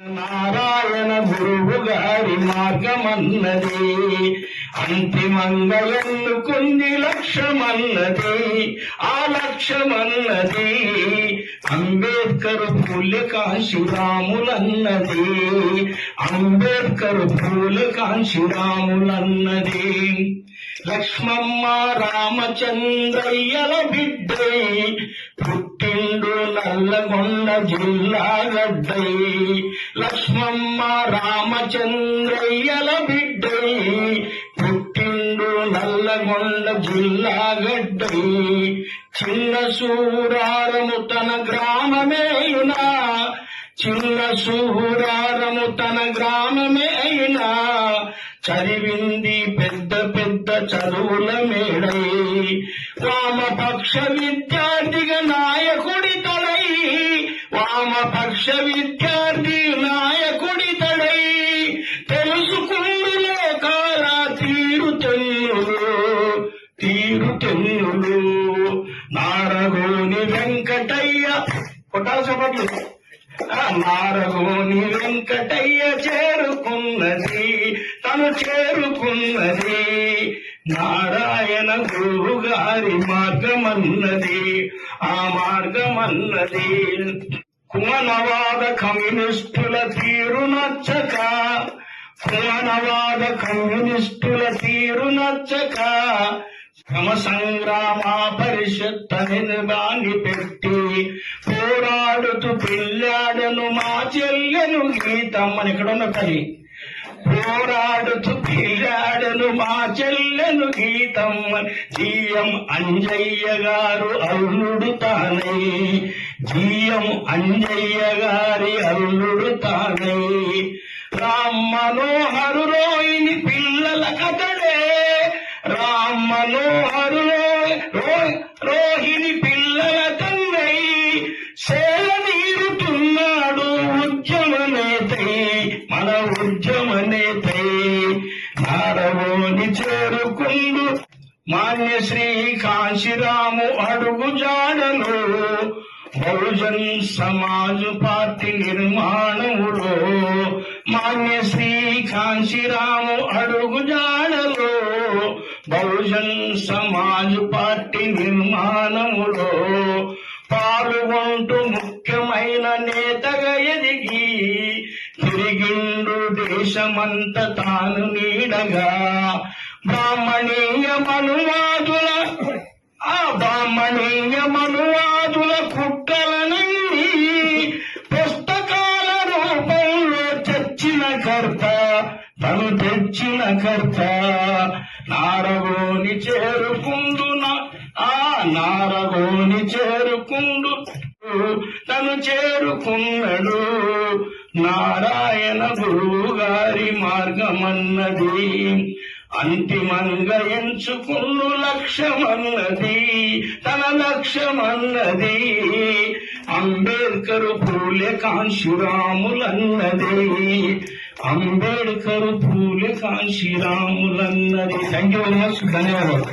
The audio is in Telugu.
నారాయణ గురువు గారి మార్గమన్నది అంతిమంగా ఎన్నుకుంది లక్ష్యమన్నది. ఆ లక్ష్యమన్నది అంబేద్కర్ పుల్య కాశీరాములన్నది అంబేద్కర్ పుల్య కాశీరాములన్నది లక్ష్మమ్మ రామచంద్రయ్యల జిల్లాగడ్డై గడ్డై లక్ష్మమ్మ రామచంద్రయ్యల బిడ్డై పుట్టిండు నల్లగొండ జిల్లా గడ్డై. చిన్న సూరారము తన గ్రామమేయునా చిన్న సూరారము తన గ్రామమే అయినా చదివింది పెద్ద పెద్ద చదువుల మేడై. వామపక్ష విద్యార్థిగా వామపక్ష విద్యార్థి నాయకుడి తడై తెలుసుకుండు లోకాల తీరు తెన్నులు తీరు తెన్నులు నారగోని వెంకటయ్య కొట్టాలి చెప్పట్లు. నారగోని వెంకటయ్య చేరుకున్నది తను చేరుకున్నది. నారాయణ గురువు గారి మార్గమన్నది ఆ మార్గమన్నది. కుమనవాద కమ్యూనిస్టుల తీరు నచ్చక కుమనవాద కమ్యూనిస్టుల తీరు నచ్చక శ్రమ సంగ్రామ పరిషత్ దాన్ని పెట్టి పోరాడుతూ పిల్లాడను మా చెల్లెను గీతమ్మని ఇక్కడ ఉన్న తల్లి పోరాడుతూ పిల్లాడను మా చెల్లెను గీతం జీఎం అంజయ్య గారు అల్లుడు తానై జీఎం అంజయ్య గారి అల్లుడు తానై రామ్ మనోహరు రోహిణి పిల్లల కథడే. రామ్ మనోహరు రోహిణి పిల్లల తండ్రి. సేల నీరుతున్నాడు ఉద్యమ నేతై మన ఉద్యమ నేతై. నారవోని చేరుకుండు మాన్య శ్రీ కాశీరాము అడుగు జాడను బహుజన్ సమాజ్ పార్టీ నిర్మాణములో మాన్య శ్రీ అడుగు జాడలో బహుజన్ సమాజ్ పార్టీ నిర్మాణములో పాల్గొంటూ ముఖ్యమైన నేతగా ఎదిగి తిరిగిండు దేశమంత తాను నీడగా. బ్రాహ్మణీయ మనువాదుల ఆ బ్రాహ్మణీయ మనువాదులకు తను తెచ్చిన కర్త నారగోని చేరుకుండు ఆ నారగోని చేరుకుండు తను చేరుకున్నాడు. నారాయణ గురువు గారి మార్గమన్నది అంతిమంగా ఎంచుకున్ను లక్ష్యమన్నది తన లక్ష్యమన్నది. అంబేద్కర్ పూలే కాంశీరాములన్నది అంబేద్కర్ పూలే కాంశీరాములన్నది థ్యాంక్ యూ వెరీ మచ్ ధన్యవాదాలు.